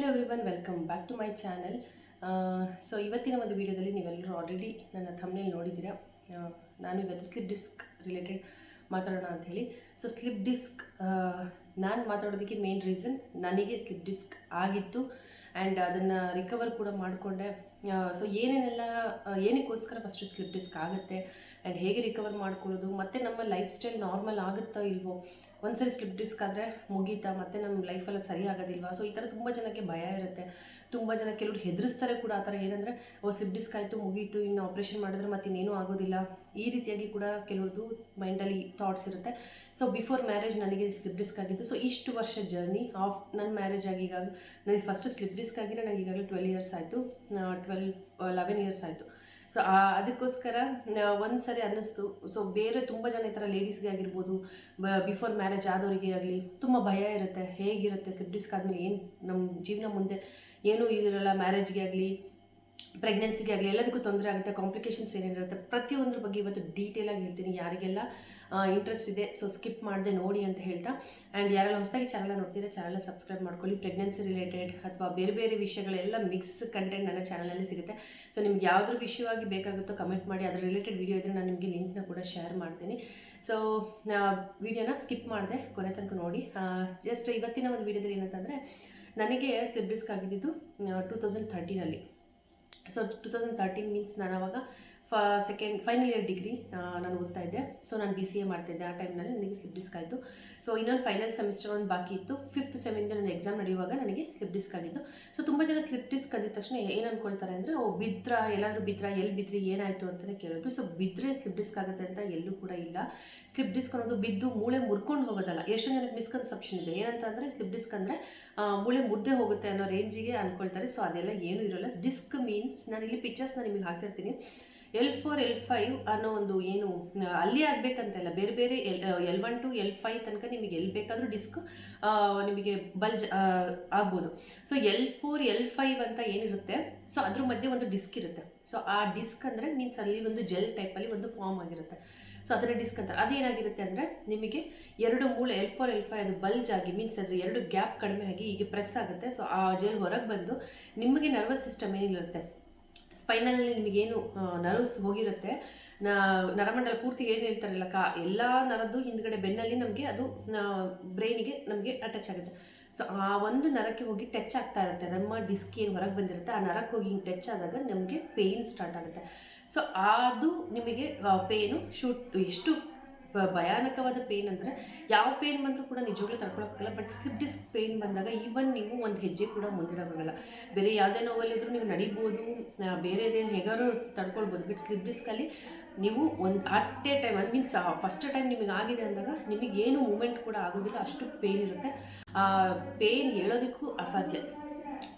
Hello every welcome back to my channel so ಇವತ್ತಿನ ಒಂದು ವಿಡಿಯೋದಲ್ಲಿ ನೀವೆಲ್ಲರೂ ಆಲ್ರೆಡಿ ನನ್ನ ಥಮ್ನೇಲಿ ನೋಡಿದ್ದೀರಾ? ನಾನು ಇವತ್ತು ಸ್ಲಿಪ್ ಡಿಸ್ಕ್ ರಿಲೇಟೆಡ್ ಮಾತಾಡೋಣ ಹೇಳಿ. ಸೊ ಸ್ಲಿಪ್ ಡಿಸ್ಕ್ ನಾನು ಮಾತಾಡೋದಕ್ಕೆ ಮೇನ್ ರೀಸನ್ ನನಗೆ ಸ್ಲಿಪ್ ಡಿಸ್ಕ್ ಆಗಿತ್ತು ಆ್ಯಂಡ್ ಅದನ್ನು ರಿಕವರ್ ಕೂಡ ಮಾಡಿಕೊಂಡೆ. ಸೊ ಏನೇನೆಲ್ಲ ಏನಕ್ಕೋಸ್ಕರ ಫಸ್ಟು ಸ್ಲಿಪ್ ಡಿಸ್ಕ್ ಆಗುತ್ತೆ ಆ್ಯಂಡ್ ಹೇಗೆ ರಿಕವರ್ ಮಾಡ್ಕೊಳ್ಳೋದು, ಮತ್ತು ನಮ್ಮ ಲೈಫ್ ಸ್ಟೈಲ್ ನಾರ್ಮಲ್ ಆಗುತ್ತೋ ಇಲ್ವೋ ಒಂದ್ಸರಿ ಸ್ಲಿಪ್ ಡಿಸ್ಕ್ ಆದರೆ ಮುಗೀತಾ ಮತ್ತು ನಮ್ಮ ಲೈಫೆಲ್ಲ ಸರಿ ಆಗೋದಿಲ್ವಾ? ಸೊ ಈ ಥರ ತುಂಬ ಜನಕ್ಕೆ ಭಯ ಇರುತ್ತೆ. ತುಂಬ ಜನ ಕೆಲವರು ಹೆದರಿಸ್ತಾರೆ ಕೂಡ ಆ ಥರ. ಏನಂದರೆ ಓ, ಸ್ಲಿಪ್ ಡಿಸ್ಕ್ ಆಯಿತು, ಮುಗೀತು, ಇನ್ನು ಆಪ್ರೇಷನ್ ಮಾಡಿದ್ರೆ ಮತ್ತೆ ಇನ್ನೇನೂ ಆಗೋದಿಲ್ಲ. ಈ ರೀತಿಯಾಗಿ ಕೂಡ ಕೆಲವ್ರದ್ದು ಮೈಂಡಲ್ಲಿ ಥಾಟ್ಸ್ ಇರುತ್ತೆ. ಸೊ ಬಿಫೋರ್ ಮ್ಯಾರೇಜ್ ನನಗೆ ಸ್ಲಿಪ್ ಡಿಸ್ಕ್ ಆಗಿತ್ತು ಸೊ ಇಷ್ಟು ವರ್ಷ ಜರ್ನಿ ಆಫ್ ನನ್ನ ಮ್ಯಾರೇಜ್ ಆಗಿ ಈಗಾಗ, ನನಗೆ ಫಸ್ಟ್ ಸ್ಲಿಪ್ ಡಿಸ್ಕ್ ಆಗಿರೋ ನನಗೆ ಈಗಾಗಲೇ ಟ್ವೆಲ್ ಇಯರ್ಸ್ ಆಯಿತು. ಟ್ವೆಲ್ ಲೆವೆನ್ ಇಯರ್ಸ್ ಆಯಿತು. ಸೊ ಅದಕ್ಕೋಸ್ಕರ ಒಂದು ಸರಿ ಅನ್ನಿಸ್ತು. ಸೊ ಬೇರೆ ತುಂಬ ಜನ ಈ ಥರ ಲೇಡೀಸ್ಗೆ ಆಗಿರ್ಬೋದು ಬಿಫೋರ್ ಮ್ಯಾರೇಜ್ ಆದವರಿಗೆ ಆಗಲಿ, ತುಂಬ ಭಯ ಇರುತ್ತೆ. ಹೇಗಿರುತ್ತೆ? ಸ್ಲಿಪ್ ಡಿಸ್ಕ್ ಆದಮೇಲೆ ಏನು ನಮ್ಮ ಜೀವನ ಮುಂದೆ ಏನೂ ಇರಲ್ಲ ಮ್ಯಾರೇಜ್ಗೆ ಆಗಲಿ ಪ್ರೆಗ್ನೆನ್ಸಿಗೆ ಆಗಲಿ, ಎಲ್ಲದಕ್ಕೂ ತೊಂದರೆ ಆಗುತ್ತೆ ಕಾಂಪ್ಲಿಕೇಶನ್ಸ್ ಏನೇನಿರುತ್ತೆ. ಪ್ರತಿಯೊಂದ್ರ ಬಗ್ಗೆ ಇವತ್ತು ಡೀಟೇಲಾಗಿ ಹೇಳ್ತೀನಿ. ಯಾರಿಗೆಲ್ಲ ಇಂಟ್ರೆಸ್ಟ್ ಇದೆ ಸೊ ಸ್ಕಿಪ್ ಮಾಡದೆ ನೋಡಿ ಅಂತ ಹೇಳ್ತಾ. ಆ್ಯಂಡ್ ಯಾರೆಲ್ಲ ಹೊಸದಾಗಿ ಚಾನಲ್ ನೋಡ್ತೀರಾ ಚಾನಲ್ ಸಬ್ಸ್ಕ್ರೈಬ್ ಮಾಡ್ಕೊಳ್ಳಿ. ಪ್ರೆಗ್ನೆನ್ಸಿ ರಿಲೇಟೆಡ್ ಅಥವಾ ಬೇರೆ ಬೇರೆ ವಿಷಯಗಳೆಲ್ಲ ಮಿಕ್ಸ್ ಕಂಟೆಂಟ್ ನನ್ನ ಚಾನಲಲ್ಲಿ ಸಿಗುತ್ತೆ. ಸೊ ನಿಮ್ಗೆ ಯಾವುದ್ರ ವಿಷಯವಾಗಿ ಬೇಕಾಗುತ್ತೋ ಕಮೆಂಟ್ ಮಾಡಿ, ಅದ್ರ ರಿಲೇಟೆಡ್ ವೀಡಿಯೋ ಇದ್ರೆ ನಾನು ನಿಮಗೆ ಲಿಂಕ್ನ ಕೂಡ ಶೇರ್ ಮಾಡ್ತೀನಿ. ಸೊ ವಿಡಿಯೋನ ಸ್ಕಿಪ್ ಮಾಡಿದೆ, ಕೊನೆ ತನಕ ನೋಡಿ. ಜಸ್ಟ್ ಇವತ್ತಿನ ಒಂದು ವಿಡಿಯೋದಲ್ಲಿ ಏನಂತಂದರೆ, ನನಗೆ ಸ್ಲಿಪ್ ಡಿಸ್ಕ್ ಆಗಿದ್ದು two thousand ಥರ್ಟೀನಲ್ಲಿ so two thousand thirteen means ನಾನು ಅವಾಗ ಫ ಸೆಕೆಂಡ್ ಫೈನಲ್ ಇಯರ್ ಡಿಗ್ರಿ ನಾನು ಓದ್ತಾ ಇದ್ದೆ. ಸೊ ನಾನು ಬಿ ಸಿ ಎ ಮಾಡ್ತಿದ್ದೆ ಆ ಟೈಮ್ನಲ್ಲಿ ನನಗೆ ಸ್ಲಿಪ್ ಡಿಸ್ಕ್ ಆಯಿತು. ಸೊ ಇನ್ನೊಂದು ಫೈನಲ್ ಸೆಮಿಸ್ಟರ್ ಒಂದು ಬಾಕಿ ಇತ್ತು. ಫಿಫ್ತ್ ಸೆಮಿಂದ ನನ್ನ ಎಕ್ಸಾಮ್ ನಡೆಯುವಾಗ ನನಗೆ ಸ್ಲಿಪ್ ಡಿಸ್ಕ್ ಆಗಿದ್ದು ಸೊ ತುಂಬ ಜನ ಸ್ಲಿಪ್ ಡಿಸ್ಕ್ ಅಂದಿದ ತಕ್ಷಣ ಏನು ಅನ್ಕೊಳ್ತಾರೆ ಅಂದರೆ, ಓ, ಬಿದ್ರ, ಎಲ್ಲಾದರೂ ಬಿದ್ರ ಎಲ್ಲಿ ಬಿದ್ರಿ, ಏನಾಯಿತು ಅಂತಲೇ ಕೇಳೋದು ಸೊ ಬಿದ್ದರೆ ಸ್ಲಿಪ್ ಡಿಸ್ಕ್ ಆಗುತ್ತೆ ಅಂತ ಎಲ್ಲೂ ಕೂಡ ಇಲ್ಲ. ಸ್ಲಿಪ್ ಡಿಸ್ಕ್ ಅನ್ನೋದು ಬಿದ್ದು ಮೂಳೆ ಮುರ್ಕೊಂಡು ಹೋಗೋದಲ್ಲ. ಎಷ್ಟು ಜನಕ್ಕೆ ಮಿಸ್ಕನ್ಸೆಪ್ಷನ್ ಇದೆ. ಏನಂತ ಅಂದರೆ ಸ್ಲಿಪ್ ಡಿಸ್ಕ್ ಅಂದರೆ ಮೂಳೆ ಮುದ್ದೆ ಹೋಗುತ್ತೆ ಅನ್ನೋ ರೇಂಜಿಗೆ ಅನ್ಕೊಳ್ತಾರೆ. ಸೊ ಅದೆಲ್ಲ ಏನೂ ಇರೋಲ್ಲ. ಡಿಸ್ಕ್ ಮೀನ್ಸ್ ನಾನು ಇಲ್ಲಿ ಪಿಕ್ಚರ್ಸ್ನ ನಿಮಗೆ ಹಾಕ್ತಿರ್ತೀನಿ ಎಲ್ ಫೋರ್ ಎಲ್ ಫೈವ್ ಅನ್ನೋ ಒಂದು ಏನು ಅಲ್ಲಿ ಆಗಬೇಕಂತಲ್ಲ. ಬೇರೆ ಬೇರೆ L L one two L five ತನಕ ನಿಮಗೆ ಎಲ್ಲಿ ಬೇಕಾದರೂ ಡಿಸ್ಕ್ ನಿಮಗೆ ಬಲ್ಜ್ ಆಗ್ಬೋದು. So L four L five ಅಂತ ಏನಿರುತ್ತೆ ಸೊ ಅದ್ರ ಮಧ್ಯೆ ಒಂದು ಡಿಸ್ಕ್ ಇರುತ್ತೆ. ಸೊ ಆ ಡಿಸ್ಕ್ ಅಂದರೆ ಮೀನ್ಸ್ ಅಲ್ಲಿ ಒಂದು ಜೆಲ್ ಟೈಪಲ್ಲಿ ಒಂದು ಫಾರ್ಮ್ ಆಗಿರುತ್ತೆ. ಸೊ ಅದನ್ನು ಡಿಸ್ಕ್ ಅಂತಾರೆ. ಅದೇನಾಗಿರುತ್ತೆ ಅಂದರೆ, ನಿಮಗೆ ಎರಡು ಮೂಳೆ ಎಲ್ ಫೋರ್ ಎಲ್ ಫೈವ್ ಅದು ಬಲ್ಜ್ ಆಗಿ ಮೀನ್ಸ್ ಅದ್ರ ಎರಡು ಗ್ಯಾಪ್ ಕಡಿಮೆ ಆಗಿ ಹೀಗೆ ಪ್ರೆಸ್ ಆಗುತ್ತೆ. ಸೊ ಆ ಜೆಲ್ ಹೊರಗೆ ಬಂದು ನಿಮಗೆ ನರ್ವಸ್ ಸಿಸ್ಟಮ್ ಏನಿರುತ್ತೆ? ಸ್ಪೈನಲ್ಲಿ ನಿಮಗೇನು ನರ್ವ್ಸ್ ಹೋಗಿರುತ್ತೆ. ನರಮಂಡಲ ಪೂರ್ತಿ ಏನು ಹೇಳ್ತಾರಲ್ಲ, ಕಾ, ಎಲ್ಲ ನರದ್ದು ಹಿಂದ್ಗಡೆ ಬೆನ್ನಲ್ಲಿ ನಮಗೆ ಅದು ಬ್ರೈನಿಗೆ ನಮಗೆ ಅಟ್ಯಾಚ್ ಆಗುತ್ತೆ. ಸೊ ಆ ಒಂದು ನರಕ್ಕೆ ಹೋಗಿ ಟಚ್ ಆಗ್ತಾ ಇರುತ್ತೆ. ನಮ್ಮ ಡಿಸ್ಕ್ ಏನು ಹೊರಗೆ ಬಂದಿರುತ್ತೆ, ಆ ನರಕ್ಕೆ ಹೋಗಿ ಹಿಂಗೆ ಟಚ್ ಆದಾಗ ನಮಗೆ ಪೇಯ್ನ್ ಸ್ಟಾರ್ಟ್ ಆಗುತ್ತೆ. ಸೊ ಅದು ನಿಮಗೆ ಪೇಯ್ನು ಶೂಟ್ ಎಷ್ಟು ಭಯಾನಕವಾದ ಪೇಯ್ನ್ ಅಂದರೆ ಯಾವ ಪೇಯ್ನ್ ಬಂದರೂ ಕೂಡ ನಿಜವಾಗ್ಲೂ ತಡ್ಕೊಳಕ್ಕಾಗಲ್ಲ. ಬಟ್ ಸ್ಲಿಪ್ ಡಿಸ್ಕ್ ಪೇಯ್ನ್ ಬಂದಾಗ ಈವನ್ ನೀವು ಒಂದು ಹೆಜ್ಜೆ ಕೂಡ ಮುಂದಿಡೋಕ್ಕಾಗಲ್ಲ. ಬೇರೆ ಯಾವುದೇ ನೋವಲ್ಲಿದ್ದರೂ ನೀವು ನಡಿಬೋದು ಬೇರೆದೇನು ಹೇಗಾದ್ರು ತಡ್ಕೊಳ್ಬೋದು. ಬಟ್ ಸ್ಲಿಪ್ ಡಿಸ್ಕಲ್ಲಿ ನೀವು ಒಂದು ಅಟ್ ಎ ಟೈಮ್ ಅದು ಮೀನ್ಸ್ ಫಸ್ಟ್ ಟೈಮ್ ನಿಮಗೆ ಆಗಿದೆ ಅಂದಾಗ ನಿಮಗೆ ಏನು ಮೂಮೆಂಟ್ ಕೂಡ ಆಗೋದಿಲ್ಲ, ಅಷ್ಟು ಪೇಯ್ನ್ ಇರುತ್ತೆ. ಆ ಪೇಯ್ನ್ ಹೇಳೋದಕ್ಕೂ ಅಸಾಧ್ಯ.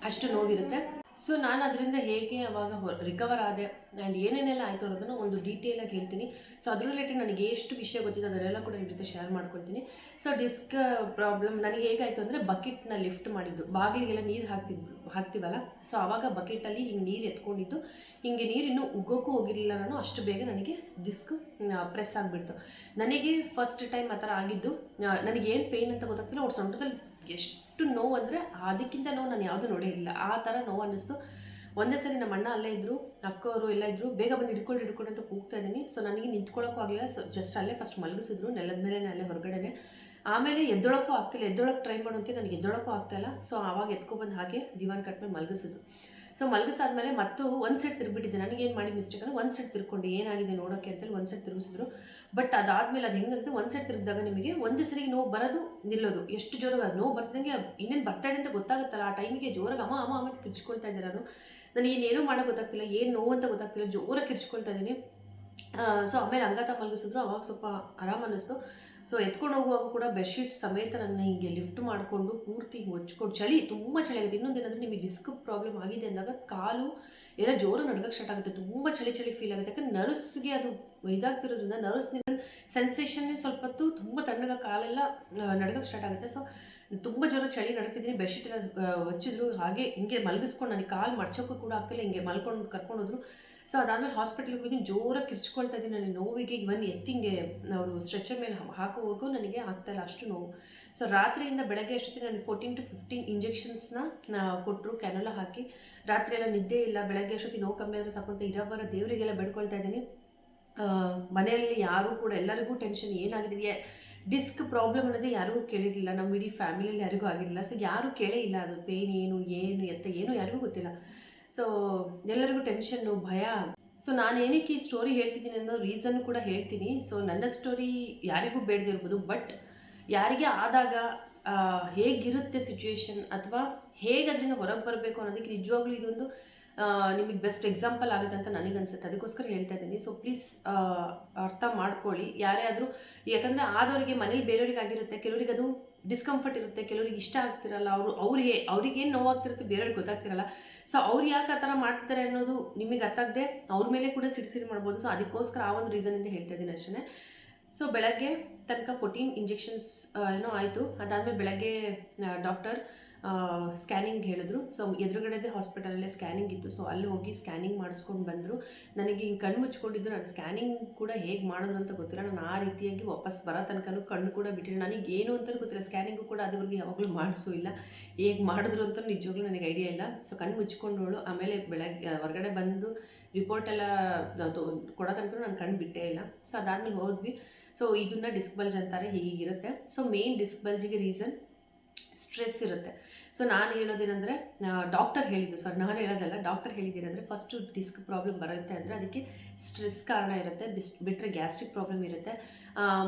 ಅಷ್ಟು ನೋವಿರುತ್ತೆ. ಸೊ ನಾನು ಅದರಿಂದ ಹೇಗೆ ಅವಾಗ ರಿಕವರ್ ಆದೆ ಆ್ಯಂಡ್ ಏನೇನೆಲ್ಲ ಆಯಿತು ಅನ್ನೋದನ್ನು ಒಂದು ಡೀಟೇಲಾಗಿ ಹೇಳ್ತೀನಿ. ಸೊ ಅದ್ರ ರಿಲೇಟೆಡ್ ನನಗೆ ಎಷ್ಟು ವಿಷಯ ಗೊತ್ತಿದೆ ಅದನ್ನೆಲ್ಲ ಕೂಡ ನಿಮ್ಮ ಜೊತೆ ಶೇರ್ ಮಾಡ್ಕೊಳ್ತೀನಿ. ಸೊ ಡಿಸ್ಕ್ ಪ್ರಾಬ್ಲಮ್ ನನಗೆ ಹೇಗಾಯಿತು ಅಂದರೆ ಬಕೆಟ್ನ ಲಿಫ್ಟ್ ಮಾಡಿದ್ದು. ಬಾಗಿಲಿಗೆಲ್ಲ ನೀರು ಹಾಕ್ತಿದ್ದು ಹಾಕ್ತೀವಲ್ಲ? ಸೊ ಆವಾಗ ಬಕೆಟಲ್ಲಿ ಹಿಂಗೆ ನೀರು ಎತ್ಕೊಂಡಿದ್ದು. ಹಿಂಗೆ ನೀರು ಇನ್ನೂ ಉಗ್ಗೋಕ್ಕೂ ಹೋಗಿರಲಿಲ್ಲ ನಾನು. ಅಷ್ಟು ಬೇಗ ನನಗೆ ಡಿಸ್ಕ್ ಪ್ರೆಸ್ ಆಗಿಬಿಡ್ತು. ನನಗೆ ಫಸ್ಟ್ ಟೈಮ್ ಆ ಥರ ಆಗಿದ್ದು ನನಗೆ ಏನು ಪೇಯ್ನ್ ಅಂತ ಗೊತ್ತಾಗ್ತಿಲ್ಲ, ಅವ್ರ ಸೊಂಟದಲ್ಲಿ ಎಷ್ಟು ನೋವು ಅಂದರೆ ಅದಕ್ಕಿಂತ ನೋವು ನಾನು ಯಾವುದೂ ನೋಡೇ ಇಲ್ಲ. ಆ ಥರ ನೋವು ಅನ್ನಿಸ್ತು. ಒಂದೇ ಸರಿ ನಮ್ಮ ಅಣ್ಣ ಅಲ್ಲೇ ಇದ್ದರು ಅಕ್ಕವರು ಎಲ್ಲ ಇದ್ದರು ಬೇಗ ಬಂದು ಹಿಡ್ಕೊಂಡು ಹಿಡ್ಕೊಂಡು ಅಂತ ಕೂಗ್ತಾ ಇದ್ದೀನಿ. ಸೊ ನನಗೆ ನಿಂತ್ಕೊಳ್ಳೋಕ್ಕೂ ಆಗಲಿಲ್ಲ. ಸೊ ಜಸ್ಟ್ ಅಲ್ಲೇ ಫಸ್ಟ್ ಮಲಗಿಸಿದ್ರು, ನೆಲದ ಮೇಲೆ, ಅಲ್ಲೇ ಹೊರಗಡೆನೆ. ಆಮೇಲೆ ಎದ್ದೊಳಕ್ಕೂ ಆಗ್ತಿಲ್ಲ. ಎದ್ದೊಳಕ್ಕೆ ಟ್ರೈ ಮಾಡೋಂತೆ ನನಗೆ ಎದ್ದೊಳಕ್ಕೂ ಆಗ್ತಾಯಿಲ್ಲ ಸೊ ಆವಾಗ ಎತ್ಕೊಬಂದು ಹಾಗೆ ದಿವಾನ್ ಕಟ್ ಮೇಲೆ ಮಲಗಿಸಿದ್ರು. ಸೊ ಮಲಗಿಸಾದ್ಮೇಲೆ ಮತ್ತು ಒಂದು ಸೈಡ್ ತಿರುಗಿಬಿಟ್ಟಿದ್ದೆ. ನನಗೇನು ಮಾಡಿ ಮಿಸ್ಟೇಕ್ ಅಂದರೆ ಒಂದು ಸೈಡ್ ತಿರ್ಕೊಂಡು ಏನಾಗಿದೆ ನೋಡೋಕ್ಕೆ ಅಂತೇಳಿ ಒಂದು ಸೈಡ್ ತಿರುಗಿಸಿದ್ರು. ಬಟ್ ಅದಾದ್ಮೇಲೆ ಅದು ಹೆಂಗಾಗುತ್ತೆ? ಒಂದು ಸೈಡ್ ತಿರುಗಿದಾಗ ನಿಮಗೆ ಒಂದೇ ಸರಿಗೆ ನೋವು ಬರೋದು ನಿಲ್ಲೋದು. ಎಷ್ಟು ಜೋರಾಗಿ ಅದು ನೋವು ಬರ್ತಿದ್ದಂಗೆ ಇನ್ನೇನು ಬರ್ತಾ ಇದೆ ಅಂತ ಗೊತ್ತಾಗುತ್ತಲ್ಲ. ಆ ಟೈಮಿಗೆ ಜೋರಾಗಿ ಅಮ್ಮ ಅಮ್ಮ ಅಮ್ಮ ಅಂತ ಕಿರ್ಚ್ಕೊಳ್ತಾ ಇದ್ದೆ ನಾನು. ನನಗೆ ಏನೇನು ಮಾಡೋ ಗೊತ್ತಾಗ್ತಿಲ್ಲ, ಏನು ನೋವು ಅಂತ ಗೊತ್ತಾಗ್ತಿಲ್ಲ. ಜೋರಾಗಿ ಕಿರ್ಚ್ಕೊಳ್ತಾ ಇದ್ದೀನಿ. ಸೊ ಆಮೇಲೆ ಅಂಗಾತ ಮಲಗಿಸಿದ್ರು. ಅವಾಗ ಸ್ವಲ್ಪ ಆರಾಮ ಅನ್ನಿಸ್ತು. ಸೊ ಎತ್ಕೊಂಡು ಹೋಗುವಾಗ ಕೂಡ ಬೆಡ್ಶೀಟ್ ಸಮೇತ ನನ್ನ ಹಿಂಗೆ ಲಿಫ್ಟ್ ಮಾಡಿಕೊಂಡು ಪೂರ್ತಿ ಹಿಂಗೆ ಹೊಚ್ಕೊಂಡು ಚಳಿ, ತುಂಬ ಚಳಿ ಆಗುತ್ತೆ ಇನ್ನೊಂದೇನಂದರೆ ನಿಮಗೆ ಡಿಸ್ಕ್ ಪ್ರಾಬ್ಲಮ್ ಆಗಿದೆ ಅಂದಾಗ ಕಾಲು ಎಲ್ಲ ಜೋರು ನಡ್ಗಕ್ಕೆ ಸ್ಟಾರ್ಟ್ ಆಗುತ್ತೆ. ತುಂಬ ಚಳಿ ಚಳಿ ಫೀಲ್ ಆಗುತ್ತೆ. ಯಾಕಂದ್ರೆ ನರ್ಸ್ಗೆ ಅದು ಇದಾಗ್ತಿರೋದ್ರಿಂದ ನರ್ವ್ಸ್ ನಿಮ್ಮ ಸೆನ್ಸೇಷನ್ನೇ ಸ್ವಲ್ಪ ಹೊತ್ತು ತುಂಬ ತಣ್ಣಗ ಕಾಲೆಲ್ಲ ನಡ್ಗಕ್ಕೆ ಸ್ಟಾರ್ಟ್ ಆಗುತ್ತೆ. ಸೊ ತುಂಬ ಜನ ಚಳಿ ನಡೀತಿದ್ದೀನಿ ಬೆಡ್ಶೀಟ್ ಎಲ್ಲ ಹೊಚ್ಚಿದ್ರು. ಹಾಗೆ ಹಿಂಗೆ ಮಲಗಿಸ್ಕೊಂಡು ನನಗೆ ಕಾಲು ಮಡ್ಚೋಕ್ಕೂ ಕೂಡ ಆಗ್ತಿಲ್ಲ, ಹಿಂಗೆ ಮಲ್ಕೊಂಡು ಕರ್ಕೊಂಡು ಹೋದ್ರು ಸೊ ಅದಾದಮೇಲೆ ಹಾಸ್ಪಿಟ್ಲಿಗೆ ಹೋಗಿದ್ದೀನಿ ಜೋರಾಗಿ ಕಿರ್ಚ್ಕೊಳ್ತಾ ಇದ್ದೀನಿ ನನಗೆ ನೋವಿಗೆ ಇವನ್ ಎತ್ತಿಂಗೆ ಅವರು ಸ್ಟ್ರೆಚರ್ ಮೇಲೆ ಹಾಕೋವಾಗೂ ನನಗೆ ಆಗ್ತಾಯಿಲ್ಲ ಅಷ್ಟು ನೋವು. ಸೊ ರಾತ್ರಿಯಿಂದ ಬೆಳಗ್ಗೆ ಅಷ್ಟೊತ್ತಿಗೆ ನನಗೆ ಫೋರ್ಟೀನ್ ಟು ಫಿಫ್ಟೀನ್ ಇಂಜೆಕ್ಷನ್ಸ್ನ ಕೊಟ್ಟರು ಕ್ಯಾನೋಲ ಹಾಕಿ. ರಾತ್ರಿ ಎಲ್ಲ ನಿದ್ದೆ ಇಲ್ಲ, ಬೆಳಗ್ಗೆ ಅಷ್ಟೊತ್ತಿಗೆ ನೋವು ಕಮ್ಮಿ ಆದರೂ ಸಾಕು ಅಂತ ಇರೋಬರ, ದೇವರಿಗೆಲ್ಲ ಬೇಡ್ಕೊಳ್ತಾ ಇದ್ದೀನಿ ಮನೆಯಲ್ಲಿ ಯಾರೂ ಕೂಡ ಎಲ್ಲರಿಗೂ ಟೆನ್ಷನ್ ಏನಾಗಿದೆಯೇ? ಡಿಸ್ಕ್ ಪ್ರಾಬ್ಲಮ್ ಅನ್ನೋದು ಯಾರಿಗೂ ಕೇಳಿರಲಿಲ್ಲ. ನಮ್ಮ ಇಡೀ ಫ್ಯಾಮಿಲಿಯಲ್ಲಿ ಯಾರಿಗೂ ಆಗಿರಲಿಲ್ಲ. ಸೊ ಯಾರೂ ಕೇಳೇ ಇಲ್ಲ ಅದು. ಪೇನ್ ಏನು ಏನು, ಎತ್ತ ಏನು ಯಾರಿಗೂ ಗೊತ್ತಿಲ್ಲ. ಸೊ ಎಲ್ಲರಿಗೂ ಟೆನ್ಷನ್ನು ಭಯ. ಸೊ ನಾನು ಏನಕ್ಕೆ ಈ ಸ್ಟೋರಿ ಹೇಳ್ತಿದ್ದೀನಿ ಅನ್ನೋ ರೀಸನ್ ಕೂಡ ಹೇಳ್ತೀನಿ. ಸೊ ನನ್ನ ಸ್ಟೋರಿ ಯಾರಿಗೂ ಬೇಡದಿರ್ಬೋದು. ಬಟ್ ಯಾರಿಗೆ ಆದಾಗ ಹೇಗಿರುತ್ತೆ ಸಿಚುವೇಶನ್ ಅಥವಾ ಹೇಗೆ ಅದರಿಂದ ಹೊರಗೆ ಬರಬೇಕು ಅನ್ನೋದಕ್ಕೆ ನಿಜವಾಗ್ಲೂ ಇದೊಂದು ನಿಮಗೆ ಬೆಸ್ಟ್ ಎಕ್ಸಾಂಪಲ್ ಆಗುತ್ತೆ ಅಂತ ನನಗನ್ಸುತ್ತೆ ಅದಕ್ಕೋಸ್ಕರ ಹೇಳ್ತಾ ಇದ್ದೀನಿ. ಸೊ ಪ್ಲೀಸ್ ಅರ್ಥ ಮಾಡ್ಕೊಳ್ಳಿ. ಯಾರೇ ಆದರೂ ಯಾಕಂದರೆ ಆದವರಿಗೆ ಮನೇಲಿ ಬೇರೆಯವ್ರಿಗೆ ಆಗಿರುತ್ತೆ ಕೆಲವರಿಗೆ ಅದು ಡಿಸ್ಕಂಫರ್ಟ್ ಇರುತ್ತೆ, ಕೆಲವರಿಗೆ ಇಷ್ಟ ಆಗ್ತಿರಲ್ಲ, ಅವರು, ಅವ್ರಿಗೆ ಏನು ನೋವಾಗ್ತಿರುತ್ತೆ, ಬೇರೆಯವ್ರಿಗೆ ಗೊತ್ತಾಗ್ತಿರಲ್ಲ. ಸೊ ಅವ್ರು ಯಾಕೆ ಆ ಥರ ಮಾಡ್ತಿದ್ದಾರೆ ಅನ್ನೋದು ನಿಮಗೆ ಅರ್ಥ ಆಗದೆ ಅವ್ರ ಮೇಲೆ ಕೂಡ ಸಿಡಿಸಿರಿ ಮಾಡ್ಬೋದು. ಸೊ ಅದಕ್ಕೋಸ್ಕರ ಆ ಒಂದು ರೀಸನಿಂದ ಹೇಳ್ತಾ ಇದ್ದೀನಿ ಅಷ್ಟೇ ಸೊ ಬೆಳಗ್ಗೆ ತನಕ ಫೋರ್ಟೀನ್ ಇಂಜೆಕ್ಷನ್ಸ್ ಏನೋ ಆಯಿತು. ಅದಾದಮೇಲೆ ಬೆಳಗ್ಗೆ ಡಾಕ್ಟರ್ ಸ್ಕ್ಯಾನಿಂಗ್ ಹೇಳಿದ್ರು. ಸೊ ಎದುರುಗಡೆದೇ ಹಾಸ್ಪಿಟಲಲ್ಲೇ ಸ್ಕ್ಯಾನಿಂಗ್ ಇತ್ತು. ಸೊ ಅಲ್ಲಿ ಹೋಗಿ ಸ್ಕ್ಯಾನಿಂಗ್ ಮಾಡಿಸ್ಕೊಂಡು ಬಂದರು. ನನಗೆ ಹಿಂಗೆ ಕಣ್ಣು ಮುಚ್ಕೊಂಡಿದ್ದು. ನಾನು ಸ್ಕ್ಯಾನಿಂಗ್ ಕೂಡ ಹೇಗೆ ಮಾಡಿದ್ರು ಅಂತ ಗೊತ್ತಿಲ್ಲ. ನಾನು ಆ ರೀತಿಯಾಗಿ ವಾಪಸ್ ಬರೋ ತನಕನೂ ಕಣ್ಣು ಕೂಡ ಬಿಟ್ಟಿಲ್ಲ. ನನಗೆ ಏನು ಅಂತಲೂ ಗೊತ್ತಿಲ್ಲ. ಸ್ಕ್ಯಾನಿಂಗು ಕೂಡ ಅದುವರೆಗೆ ಯಾವಾಗಲೂ ಮಾಡಿಸೋ ಇಲ್ಲ. ಹೇಗೆ ಮಾಡಿದ್ರು ಅಂತ ನಿಜವಾಗ್ಲೂ ನನಗೆ ಐಡಿಯಾ ಇಲ್ಲ. ಸೊ ಕಣ್ಣು ಮುಚ್ಕೊಂಡವಳು ಆಮೇಲೆ ಬೆಳಗ್ಗೆ ಹೊರಗಡೆ ಬಂದು ರಿಪೋರ್ಟ್ ಎಲ್ಲ ಕೊಡೋ ತನಕ ನಾನು ಕಣ್ಣು ಬಿಟ್ಟೇ ಇಲ್ಲ. ಸೊ ಅದಾದಮೇಲೆ ಹೋದ್ವಿ. ಸೊ ಇದನ್ನ ಡಿಸ್ಕ್ ಬಲ್ಜ್ ಅಂತಾರೆ. ಹೀಗಿರುತ್ತೆ. ಸೊ ಮೇನ್ ಡಿಸ್ಕ್ ಬಲ್ಜಿಗೆ ರೀಸನ್ ಸ್ಟ್ರೆಸ್ ಇರುತ್ತೆ. ಸೊ ನಾನು ಹೇಳೋದೇನೆಂದರೆ ಡಾಕ್ಟರ್ ಹೇಳಿದ್ದು ಸರ್ ನಾನು ಹೇಳೋದಲ್ಲ ಡಾಕ್ಟರ್ ಹೇಳಿದ್ದೀರಂದರೆ ಫಸ್ಟು ಡಿಸ್ಕ್ ಪ್ರಾಬ್ಲಮ್ ಬರುತ್ತೆ ಅಂದರೆ ಅದಕ್ಕೆ ಸ್ಟ್ರೆಸ್ ಕಾರಣ ಇರುತ್ತೆ, ಬಿಸ್ ಬಿಟ್ಟರೆ ಗ್ಯಾಸ್ಟ್ರಿಕ್ ಪ್ರಾಬ್ಲಮ್ ಇರುತ್ತೆ.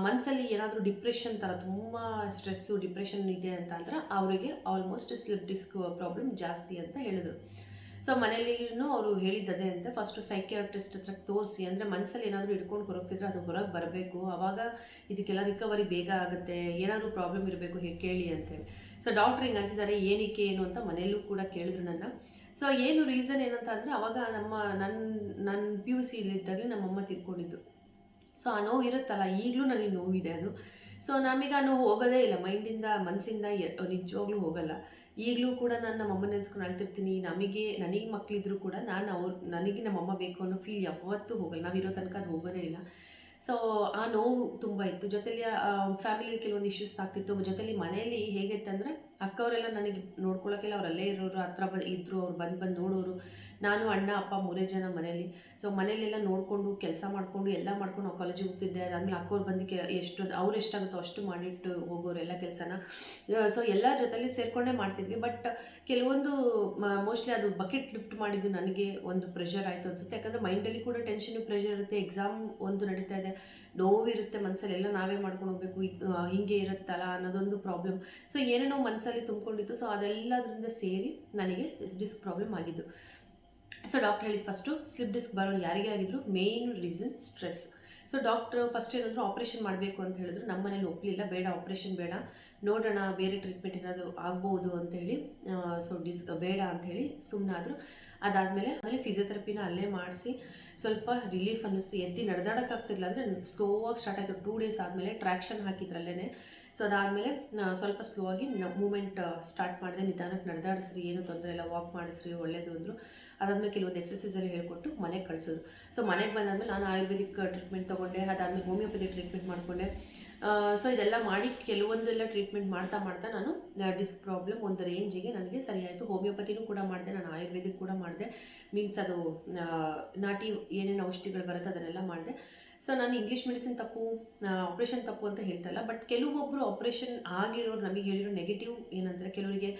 ಮನಸ್ಸಲ್ಲಿ ಏನಾದರೂ ಡಿಪ್ರೆಷನ್ ಥರ ತುಂಬ ಸ್ಟ್ರೆಸ್ಸು ಡಿಪ್ರೆಷನ್ ಇದೆ ಅಂತ ಅಂದ್ರೆ ಅವರಿಗೆ ಆಲ್ಮೋಸ್ಟ್ ಸ್ಲಿಪ್ ಡಿಸ್ಕ್ ಪ್ರಾಬ್ಲಮ್ ಜಾಸ್ತಿ ಅಂತ ಹೇಳಿದರು. ಸೊ ಮನೇಲಿನೂ ಅವರು ಹೇಳಿದ್ದದೇ ಅಂತ ಫಸ್ಟು ಸೈಕಿಯಾಟ್ರಿಸ್ಟ್ ಹತ್ರ ತೋರಿಸಿ, ಅಂದರೆ ಮನಸ್ಸಲ್ಲಿ ಏನಾದರೂ ಹಿಡ್ಕೊಂಡು ಹೊರಗ್ತಿದ್ರೆ ಅದು ಹೊರಗೆ ಬರಬೇಕು ಆವಾಗ ಇದಕ್ಕೆಲ್ಲ ರಿಕವರಿ ಬೇಗ ಆಗುತ್ತೆ, ಏನಾದರೂ ಪ್ರಾಬ್ಲಮ್ ಇರಬೇಕು ಹೇಗೆ ಕೇಳಿ ಅಂತೇಳಿ. ಸೊ ಡಾಕ್ಟ್ರ್ ಹಿಂಗೆ ಅಂತಿದ್ದಾರೆ, ಏನಕ್ಕೆ, ಏನು ಅಂತ ಮನೆಯಲ್ಲೂ ಕೂಡ ಕೇಳಿದ್ರು ನನ್ನ. ಸೊ ಏನು ರೀಸನ್ ಏನಂತ ಅಂದರೆ, ಅವಾಗ ನಮ್ಮ ನನ್ನ ನನ್ನ ಪಿ ಯು ಸಿ ಇದ್ದಾಗಲೇ ನಮ್ಮಮ್ಮ ತಿರ್ಕೊಂಡಿದ್ದು. ಸೊ ಆ ನೋವು ಇರುತ್ತಲ್ಲ, ಈಗಲೂ ನನಗೆ ನೋವಿದೆ ಅದು. ಸೊ ನಮಗೆ ಆ ನೋವು ಹೋಗೋದೇ ಇಲ್ಲ. ಮೈಂಡಿಂದ, ಮನಸ್ಸಿಂದ ನಿಜವಾಗ್ಲೂ ಹೋಗಲ್ಲ. ಈಗಲೂ ಕೂಡ ನಾನು ನಮ್ಮಮ್ಮ ನೆನೆಸ್ಕೊಂಡು ಅಳ್ತಿರ್ತೀನಿ. ನಮಗೆ, ನನಗೆ ಮಕ್ಕಳಿದ್ರು ಕೂಡ ನಾನು ಅವ್ರು, ನನಗೆ ನಮ್ಮಮ್ಮ ಬೇಕು ಅನ್ನೋ ಫೀಲ್ ಯಾವತ್ತೂ ಹೋಗಲ್ಲ. ನಾವಿರೋ ತನಕ ಅದು ಹೋಗೋದೇ ಇಲ್ಲ. ಸೊ ಆ ನೋವು ತುಂಬ ಇತ್ತು. ಜೊತೆಲಿ ಫ್ಯಾಮಿಲಿಯಲ್ಲಿ ಕೆಲವೊಂದು ಇಶ್ಯೂಸ್ ಆಗ್ತಿತ್ತು. ಜೊತೆಲಿ ಮನೆಯಲ್ಲಿ ಹೇಗಿತ್ತಂದರೆ, ಅಕ್ಕವರೆಲ್ಲ ನನಗೆ ನೋಡ್ಕೊಳ್ಳೋಕ್ಕೆಲ್ಲ ಅವರಲ್ಲೇ ಇರೋರು, ಹತ್ರ ಬ ಇದ್ದರು ಅವ್ರು ಬಂದು ಬಂದು ನೋಡೋರು. ನಾನು, ಅಣ್ಣ, ಅಪ್ಪ ಮೂರೇ ಜನ ಮನೇಲಿ ಸೊ ಮನೇಲೆಲ್ಲ ನೋಡಿಕೊಂಡು, ಕೆಲಸ ಮಾಡಿಕೊಂಡು, ಎಲ್ಲ ಮಾಡ್ಕೊಂಡು ನಾವು ಕಾಲೇಜಿಗೆ ಹೋಗ್ತಿದ್ದೆ. ಅದಾದಮೇಲೆ ಅಕ್ಕವ್ರು ಬಂದು ಕೆ ಎಷ್ಟು ಅವ್ರು ಎಷ್ಟಾಗುತ್ತೋ ಅಷ್ಟು ಮಾಡಿಟ್ಟು ಹೋಗೋರು ಎಲ್ಲ ಕೆಲಸನ ಸೊ ಎಲ್ಲ ಜೊತೆಲಿ ಸೇರಿಕೊಂಡೇ ಮಾಡ್ತಿದ್ವಿ. ಬಟ್ ಕೆಲವೊಂದು ಮೋಸ್ಟ್ಲಿ ಅದು ಬಕೆಟ್ ಲಿಫ್ಟ್ ಮಾಡಿದ್ದು ನನಗೆ ಒಂದು ಪ್ರೆಷರ್ ಆಯಿತು ಅನಿಸುತ್ತೆ. ಯಾಕಂದರೆ ಮೈಂಡಲ್ಲಿ ಕೂಡ ಟೆನ್ಷನ್ ಪ್ರೆಷರ್ ಇರುತ್ತೆ. ಎಕ್ಸಾಮ್ ಒಂದು ನಡೀತಾ ಇದೆ. ನೋವಿರುತ್ತೆ ಮನಸ್ಸಲ್ಲಿ ಎಲ್ಲ ನಾವೇ ಮಾಡ್ಕೊಂಡು ಹೋಗಬೇಕು. ಹಿಂಗೆ ಇರುತ್ತಲ್ಲ ಅನ್ನೋದೊಂದು ಪ್ರಾಬ್ಲಮ್ ಸೊ ಏನೇನೋ ಮನಸ್ಸಲ್ಲಿ ತುಂಬಿಕೊಂಡಿತ್ತು. ಸೊ ಅದೆಲ್ಲದರಿಂದ ಸೇರಿ ನನಗೆ ಡಿಸ್ಕ್ ಪ್ರಾಬ್ಲಮ್ ಆಗಿದ್ದು. ಸೊ ಡಾಕ್ಟರ್ ಹೇಳಿದ ಫಸ್ಟು ಸ್ಲಿಪ್ ಡಿಸ್ಕ್ ಬರೋರು ಯಾರಿಗೆ ಆಗಿದ್ರು main reason stress so doctor first ಏನಂದ್ರು ಆಪ್ರೇಷನ್ ಮಾಡಬೇಕು ಅಂತ ಹೇಳಿದ್ರು, ನಮ್ಮ ಮನೇಲಿ ಒಪ್ಪಲಿಲ್ಲ ಬೇಡ ಆಪ್ರೇಷನ್ ಬೇಡ, ನೋಡೋಣ, ಬೇರೆ ಟ್ರೀಟ್ಮೆಂಟ್ ಏನಾದರೂ ಆಗ್ಬೋದು ಅಂತೇಳಿ ಸೊ ಡಿಸ್ ಬೇಡ ಅಂಥೇಳಿ ಸುಮ್ಮನಾದರು ಅದಾದಮೇಲೆ ಆಮೇಲೆ ಫಿಸಿಯೋಥೆರಪಿನ ಅಲ್ಲೇ ಮಾಡಿಸಿ, ಸ್ವಲ್ಪ ರಿಲೀಫ್ ಅನ್ನಿಸ್ತು. ಎದ್ದು ನಡೆದಾಡೋಕ್ಕಾಗ್ತಿರ್ಲಿಲ್ಲ ಅಂದರೆ ಸ್ಲೋ ಆಗಿ ಸ್ಟಾರ್ಟ್ ಆಯಿತು. ಟೂ ಡೇಸ್ ಆದಮೇಲೆ ಟ್ರ್ಯಾಕ್ಷನ್ ಹಾಕಿದ್ರಲ್ಲೇ ಸೊ ಅದಾದಮೇಲೆ ಸ್ವಲ್ಪ ಸ್ಲೋ ಆಗಿ ಮೂಮೆಂಟ್ ಸ್ಟಾರ್ಟ್ ಮಾಡಿದೆ ನಿಧಾನಕ್ಕೆ ನಡೆದಾಡಿಸ್ರಿ, ಏನು ತೊಂದರೆ ಇಲ್ಲ ವಾಕ್ ಮಾಡಿಸ್ರಿ, ಒಳ್ಳೇದು ಅಂದರು. ಅದಾದಮೇಲೆ ಕೆಲವೊಂದು ಎಕ್ಸಸೈಸಲ್ಲಿ ಹೇಳ್ಕೊಟ್ಟು ಮನೆಗೆ ಕಳಿಸೋದು. ಸೊ ಮನೆಗೆ ಬಂದಾದ್ಮೇಲೆ ನಾನು ಆಯುರ್ವೇದಿಕ್ ಟ್ರೀಟ್ಮೆಂಟ್ ತೊಗೊಂಡೆ, ಅದಾದ್ಮೇಲೆ ಹೋಮಿಯೋಪತಿ ಟ್ರೀಟ್ಮೆಂಟ್ ಮಾಡಿಕೊಂಡೆ. ಸೊ ಇದೆಲ್ಲ ಮಾಡಿ ಕೆಲವೊಂದೆಲ್ಲ ಟ್ರೀಟ್ಮೆಂಟ್ ಮಾಡ್ತಾ ಮಾಡ್ತಾ ನಾನು ಡಿಸ್ಕ್ ಪ್ರಾಬ್ಲಮ್ ಒಂದು ರೇಂಜಿಗೆ ನನಗೆ ಸರಿಯಾಯಿತು. ಹೋಮಿಯೋಪತಿನೂ ಕೂಡ ಮಾಡಿದೆ, ನಾನು ಆಯುರ್ವೇದಿಕ್ ಕೂಡ ಮಾಡಿದೆ. ಮೀನ್ಸ್ ಅದು ನಾಟಿ ಏನೇನು ಔಷಧಿಗಳು ಬರುತ್ತೆ ಅದನ್ನೆಲ್ಲ ಮಾಡಿದೆ. ಸೊ ನಾನು ಇಂಗ್ಲೀಷ್ ಮೆಡಿಸಿನ್ ತಪ್ಪು ಆಪ್ರೇಷನ್ ತಪ್ಪು ಅಂತ ಹೇಳ್ತಾ ಇಲ್ಲ ಬಟ್ ಕೆಲವೊಬ್ಬರು ಆಪ್ರೇಷನ್ ಆಗಿರೋರು ನಮಗೆ ಹೇಳಿರೋ ನೆಗೆಟಿವ್ ಏನಂದರೆ, ಕೆಲವರಿಗೆ